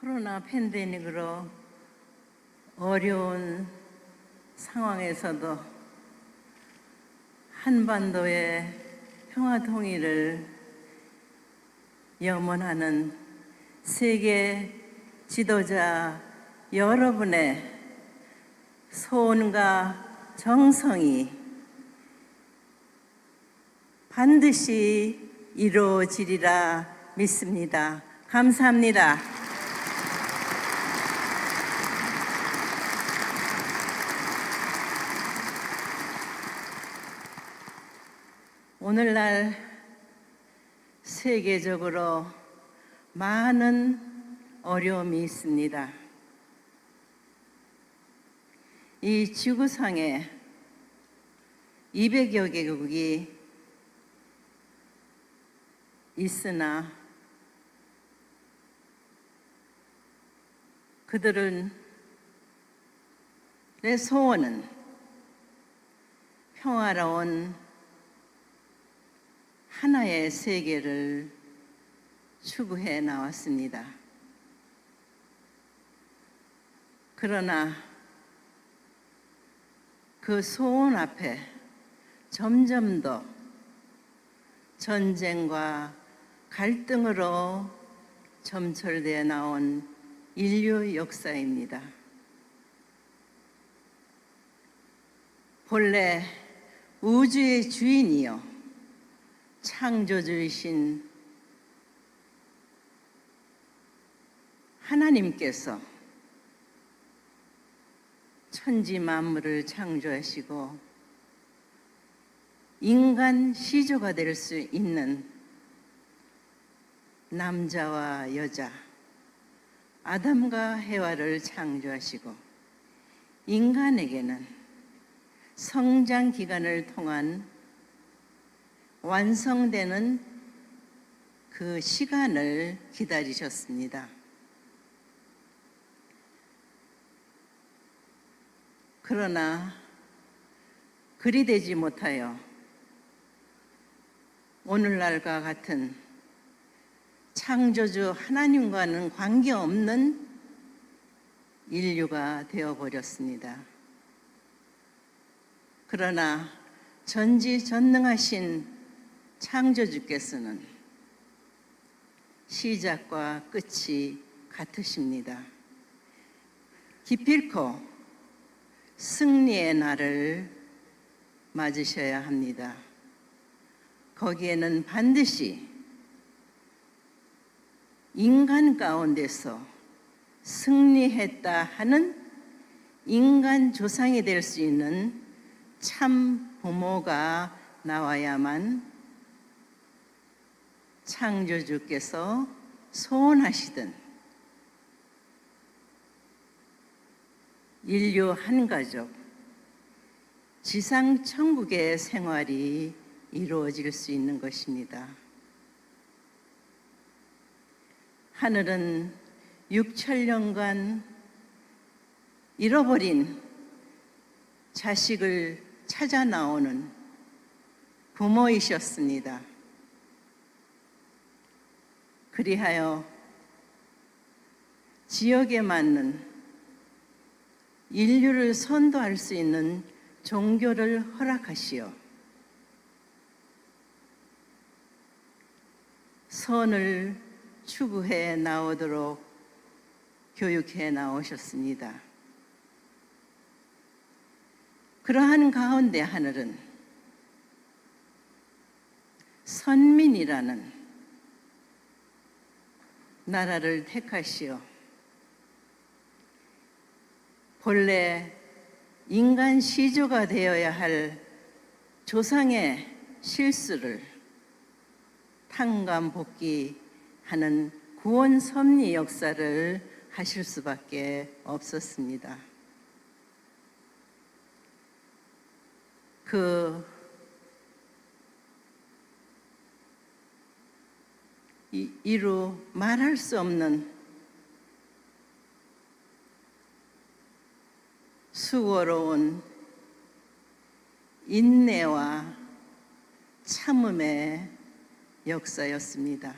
코로나 팬데믹으로 어려운 상황에서도 한반도의 평화 통일을 염원하는 세계 지도자 여러분의 소원과 정성이 반드시 이루어지리라 믿습니다. 감사합니다. 오늘날 세계적으로 많은 어려움이 있습니다. 이 지구상에 200여 개국이 있으나 그들은 내 소원은 평화로운 하나의 세계를 추구해 나왔습니다. 그러나 그 소원 앞에 점점 더 전쟁과 갈등으로 점철되어 나온 인류 역사입니다. 본래 우주의 주인이요 창조주이신 하나님께서 천지 만물을 창조하시고 인간 시조가 될 수 있는 남자와 여자 아담과 해와를 창조하시고 인간에게는 성장 기간을 통한 완성되는 그 시간을 기다리셨습니다. 그러나 그리 되지 못하여 오늘날과 같은 창조주 하나님과는 관계없는 인류가 되어버렸습니다. 그러나 전지전능하신 창조주께서는 시작과 끝이 같으십니다. 기필코 승리의 날을 맞으셔야 합니다. 거기에는 반드시 인간 가운데서 승리했다 하는 인간 조상이 될 수 있는 참 부모가 나와야만 창조주께서 소원하시던 인류 한 가족, 지상 천국의 생활이 이루어질 수 있는 것입니다. 하늘은 6천 년간 잃어버린 자식을 찾아 나오는 부모이셨습니다. 그리하여 지역에 맞는 인류를 선도할 수 있는 종교를 허락하시어 선을 추구해 나오도록 교육해 나오셨습니다. 그러한 가운데 하늘은 선민이라는 나라를 택하시어 본래 인간 시조가 되어야 할 조상의 실수를 탕감복귀하는 구원 섭리 역사를 하실 수밖에 없었습니다. 그 이- 이루 말할 수 없는 수고로운 인내와 참음의 역사였습니다.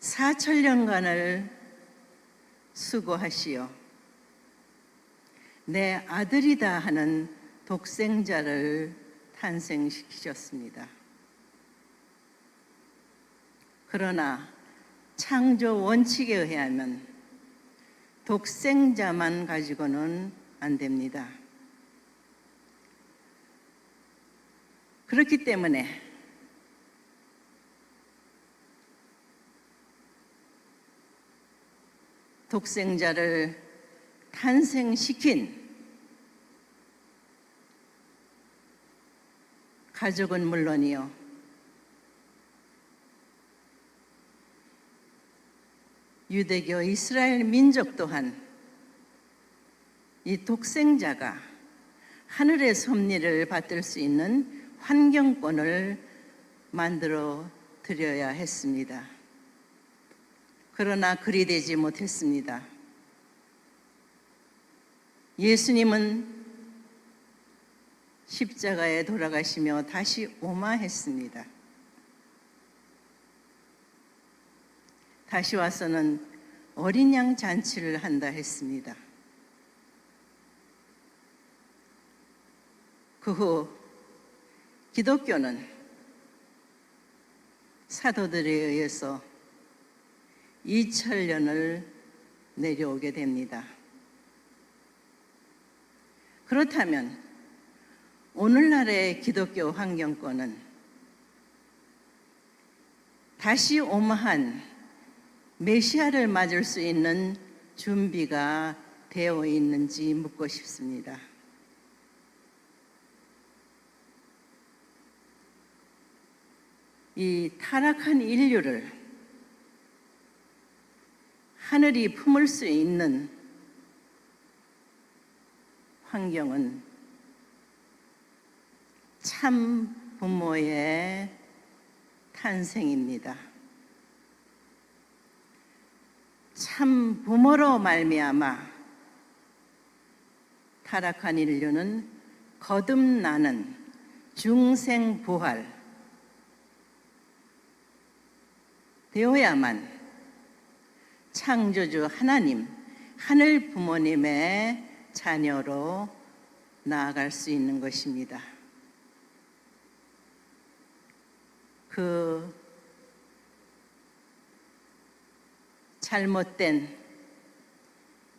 4천년간을 수고하시어 내 아들이다 하는 독생자를 탄생시키셨습니다. 그러나 창조 원칙에 의하면 독생자만 가지고는 안 됩니다. 그렇기 때문에 독생자를 탄생시킨 가족은 물론이요. 유대교 이스라엘 민족 또한 이 독생자가 하늘의 섭리를 받들 수 있는 환경권을 만들어 드려야 했습니다. 그러나 그리 되지 못했습니다. 예수님은 십자가에 돌아가시며 다시 오마했습니다. 다시 와서는 어린 양 잔치를 한다 했습니다. 그 후 기독교는 사도들에 의해서 2000년을 내려오게 됩니다. 그렇다면 오늘날의 기독교 환경권은 다시 오마한 메시아를 맞을 수 있는 준비가 되어 있는지 묻고 싶습니다. 이 타락한 인류를 하늘이 품을 수 있는 환경은 참 부모의 탄생입니다. 참 부모로 말미암아 타락한 인류는 거듭나는 중생 부활 되어야만 창조주 하나님 하늘 부모님의 자녀로 나아갈 수 있는 것입니다. 그 잘못된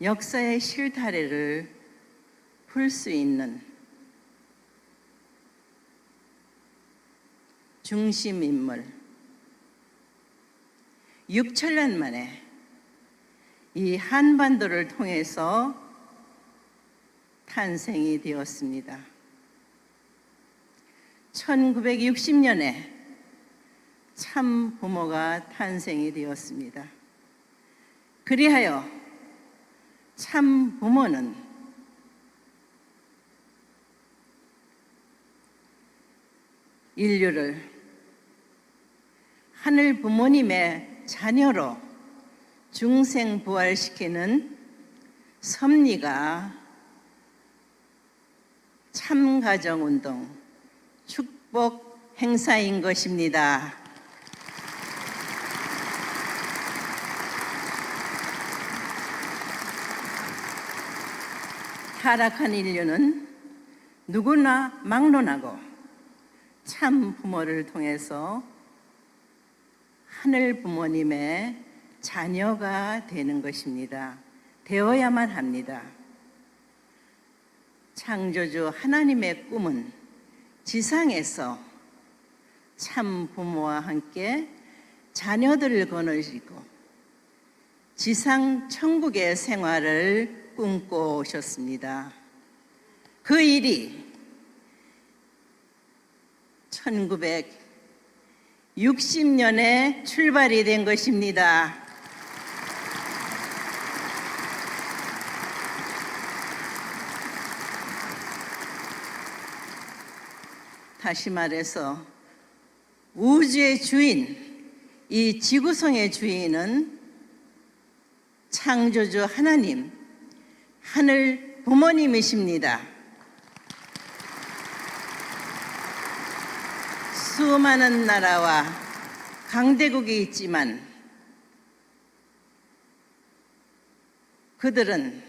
역사의 실타래를 풀 수 있는 중심 인물 6천년 만에 이 한반도를 통해서 탄생이 되었습니다. 1960년에 참 부모가 탄생이 되었습니다. 그리하여 참 부모는 인류를 하늘 부모님의 자녀로 중생 부활시키는 섭리가 참가정 운동 축복 행사인 것입니다. 타락한 인류는 누구나 막론하고 참 부모를 통해서 하늘 부모님의 자녀가 되는 것입니다. 되어야만 합니다. 창조주 하나님의 꿈은 지상에서 참 부모와 함께 자녀들을 거느리고 지상 천국의 생활을 꿈꿔 오셨습니다. 그 일이 1960년에 출발이 된 것입니다. 다시 말해서 우주의 주인, 이 지구성의 주인은 창조주 하나님, 하늘 부모님이십니다. 수많은 나라와 강대국이 있지만 그들은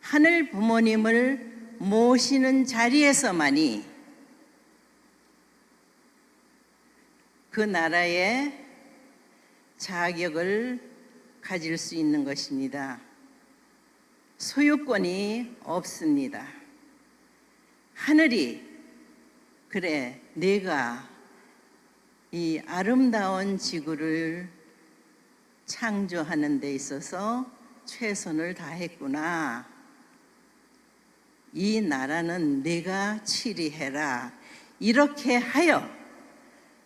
하늘 부모님을 모시는 자리에서만이 그 나라의 자격을 가질 수 있는 것입니다. 소유권이 없습니다. 하늘이 그래 내가 이 아름다운 지구를 창조하는 데 있어서 최선을 다했구나. 이 나라는 내가 치리해라. 이렇게 하여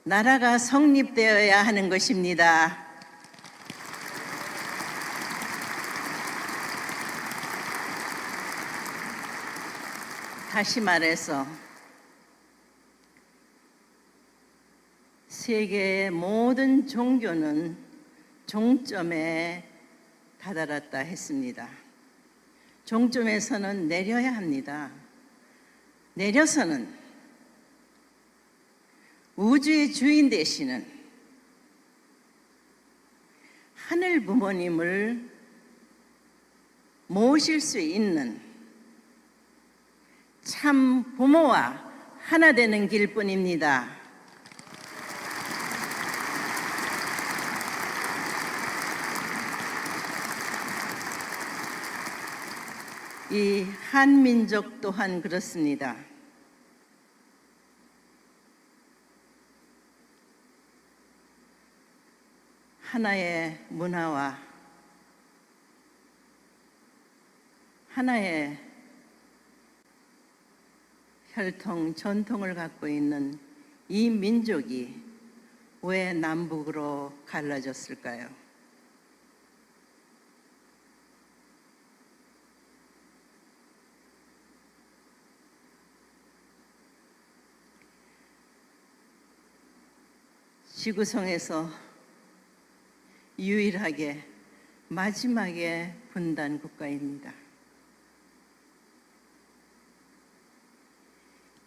나라가 성립되어야 하는 것입니다. 다시 말해서 세계의 모든 종교는 종점에 다다랐다 했습니다. 종점에서는 내려야 합니다. 내려서는 우주의 주인 되시는 하늘 부모님을 모실 수 있는 참 부모와 하나 되는 길뿐입니다. 이 한민족 또한 그렇습니다. 하나의 문화와 하나의 혈통, 전통을 갖고 있는 이 민족이 왜 남북으로 갈라졌을까요? 지구성에서 유일하게 마지막에 분단 국가입니다.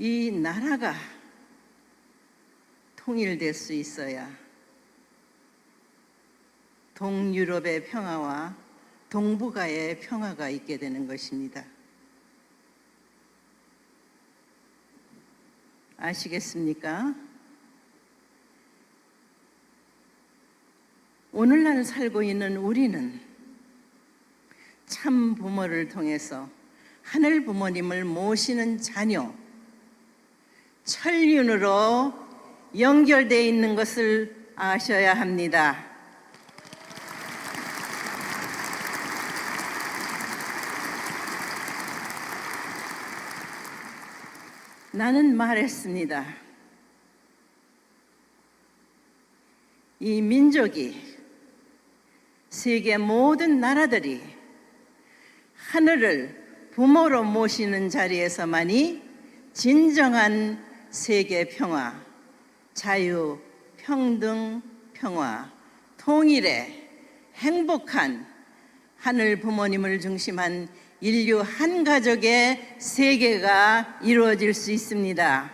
이 나라가 통일될 수 있어야 동유럽의 평화와 동북아의 평화가 있게 되는 것입니다. 아시겠습니까? 오늘날 살고 있는 우리는 참 부모를 통해서 하늘 부모님을 모시는 자녀, 천륜으로 연결되어 있는 것을 아셔야 합니다. 나는 말했습니다. 이 민족이 세계 모든 나라들이 하늘을 부모로 모시는 자리에서만이 진정한 세계 평화, 자유, 평등, 평화, 통일의 행복한 하늘 부모님을 중심한 인류 한 가족의 세계가 이루어질 수 있습니다.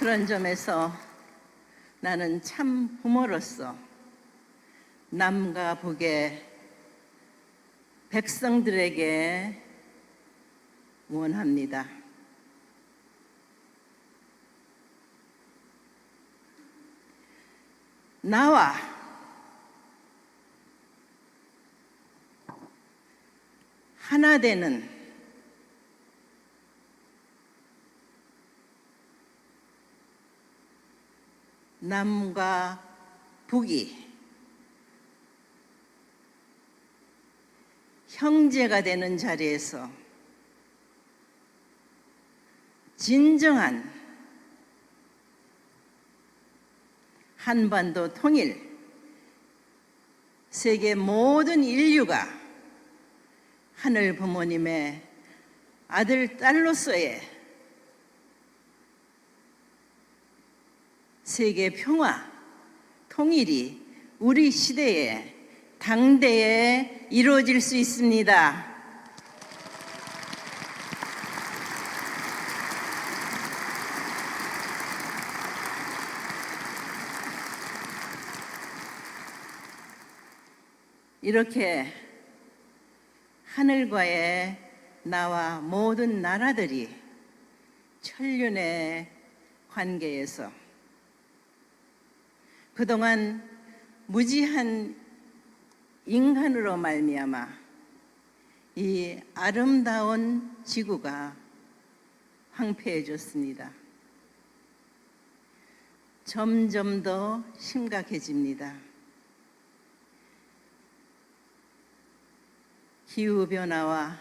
그런 점에서 나는 참 부모로서 남과 북의 백성들에게 원합니다. 나와 하나 되는 남과 북이 형제가 되는 자리에서 진정한 한반도 통일, 세계 모든 인류가 하늘 부모님의 아들, 딸로서의 세계 평화, 통일이 우리 시대에 당대에 이루어질 수 있습니다. 이렇게 하늘과의 나와 모든 나라들이 천륜의 관계에서 그동안 무지한 인간으로 말미암아 이 아름다운 지구가 황폐해졌습니다. 점점 더 심각해집니다. 기후 변화와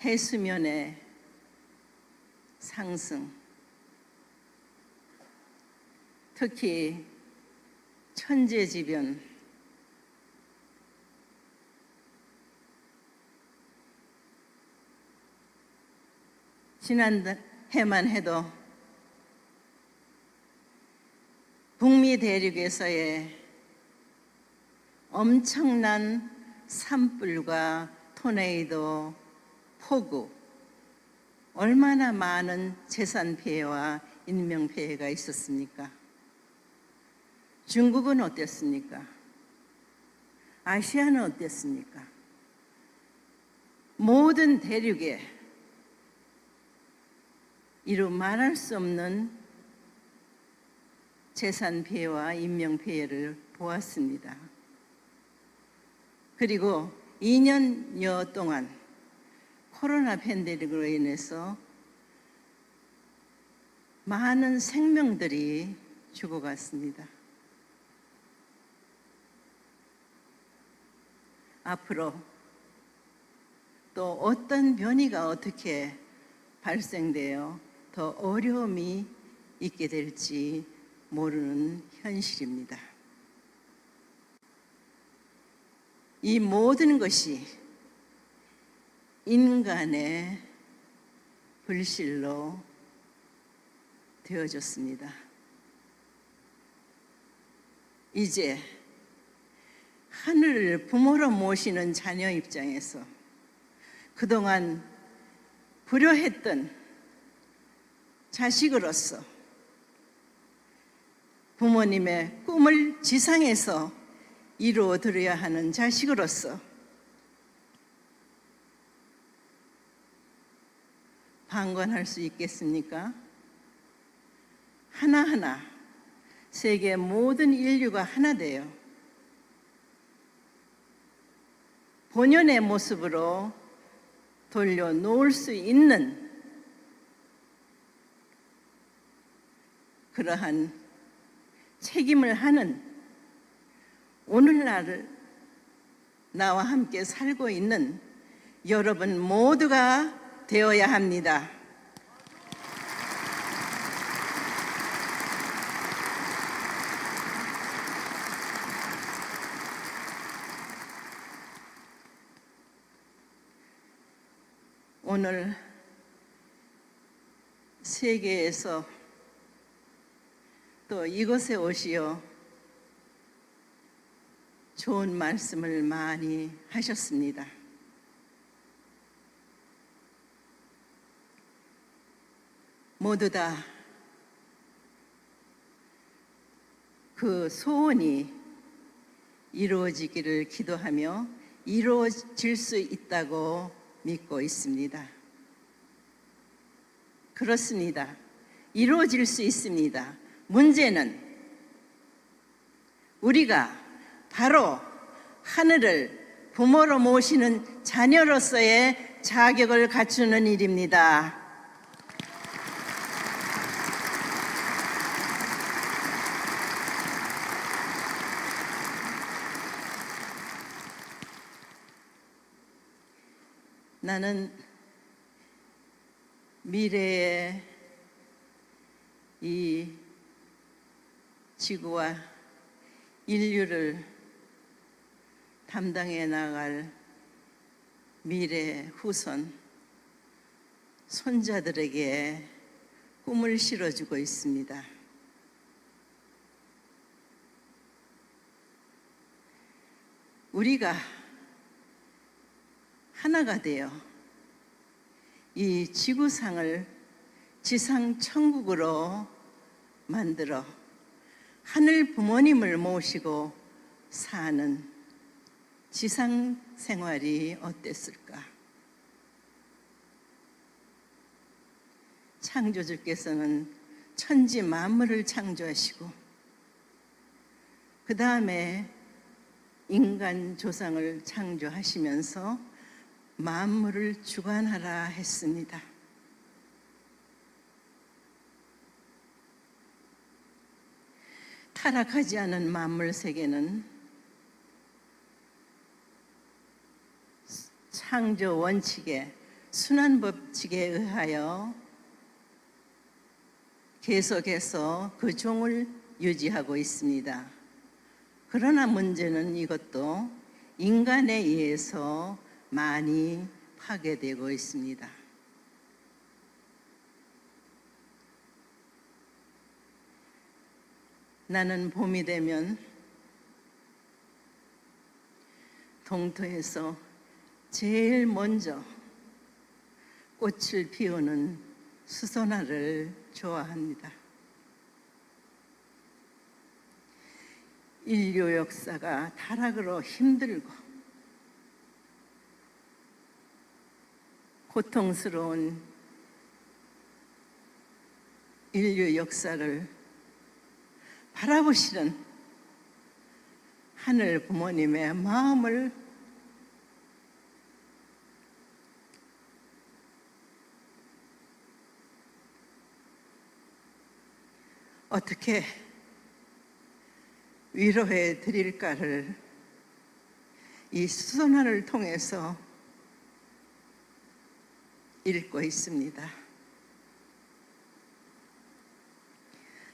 해수면의 상승, 특히 천재지변, 지난 해만 해도 북미 대륙에서의 엄청난 산불과 토네이도, 폭우, 얼마나 많은 재산 피해와 인명 피해가 있었습니까? 중국은 어땠습니까? 아시아는 어땠습니까? 모든 대륙에 이루 말할 수 없는 재산 피해와 인명 피해를 보았습니다. 그리고 2년여 동안 코로나 팬데믹으로 인해서 많은 생명들이 죽어갔습니다. 앞으로 또 어떤 변이가 어떻게 발생되어 더 어려움이 있게 될지 모르는 현실입니다. 이 모든 것이 인간의 불실로 되어졌습니다. 이제 하늘을 부모로 모시는 자녀 입장에서 그동안 불효했던 자식으로서 부모님의 꿈을 지상에서 이루어 드려야 하는 자식으로서 방관할 수 있겠습니까? 하나하나 세계 모든 인류가 하나 되어 본연의 모습으로 돌려놓을 수 있는 그러한 책임을 하는 오늘날을 나와 함께 살고 있는 여러분 모두가 되어야 합니다. 오늘 세계에서 또 이곳에 오시어 좋은 말씀을 많이 하셨습니다. 모두 다 그 소원이 이루어지기를 기도하며 이루어질 수 있다고 믿고 있습니다. 그렇습니다. 이루어질 수 있습니다. 문제는 우리가 바로 하늘을 부모로 모시는 자녀로서의 자격을 갖추는 일입니다. 나는 미래의 이 지구와 인류를 담당해 나갈 미래 후손 손자들에게 꿈을 실어주고 있습니다. 우리가 하나가 되어 이 지구상을 지상 천국으로 만들어 하늘 부모님을 모시고 사는 지상 생활이 어땠을까? 창조주께서는 천지 만물을 창조하시고 그 다음에 인간 조상을 창조하시면서 만물을 주관하라 했습니다. 타락하지 않은 만물 세계는 창조 원칙의 순환 법칙에 의하여 계속해서 그 종을 유지하고 있습니다. 그러나 문제는 이것도 인간에 의해서 많이 파괴되고 있습니다. 나는 봄이 되면 동토에서 제일 먼저 꽃을 피우는 수선화를 좋아합니다. 인류 역사가 타락으로 힘들고 고통스러운 인류 역사를 바라보시는 하늘 부모님의 마음을 어떻게 위로해 드릴까를 이 수선화를 통해서 읽고 있습니다.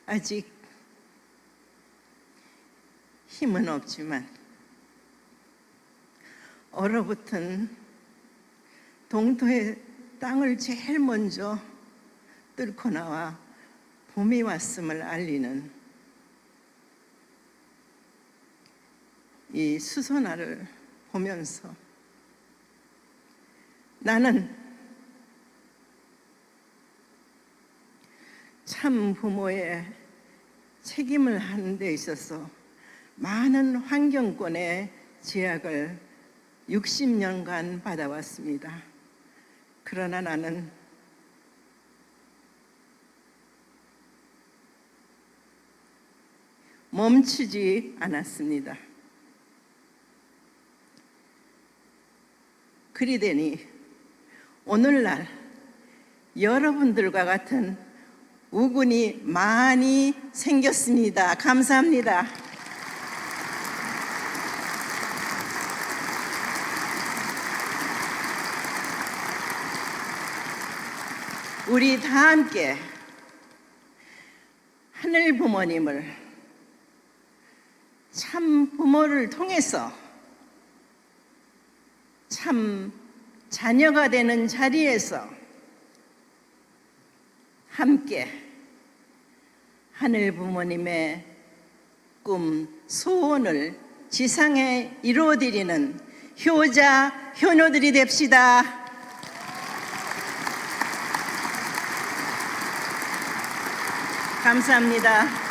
아직 힘은 없지만 얼어붙은 동토의 땅을 제일 먼저 뚫고 나와 봄이 왔음을 알리는 이 수선화를 보면서 나는 참 부모의 책임을 하는 데 있어서 많은 환경권의 제약을 60년간 받아왔습니다. 그러나 나는 멈추지 않았습니다. 그리 되니 오늘날 여러분들과 같은 우군이 많이 생겼습니다. 감사합니다. 우리 다 함께 하늘 부모님을 참 부모를 통해서 참 자녀가 되는 자리에서 함께 하늘 부모님의 꿈, 소원을 지상에 이루어드리는 효자, 효녀들이 됩시다. 감사합니다.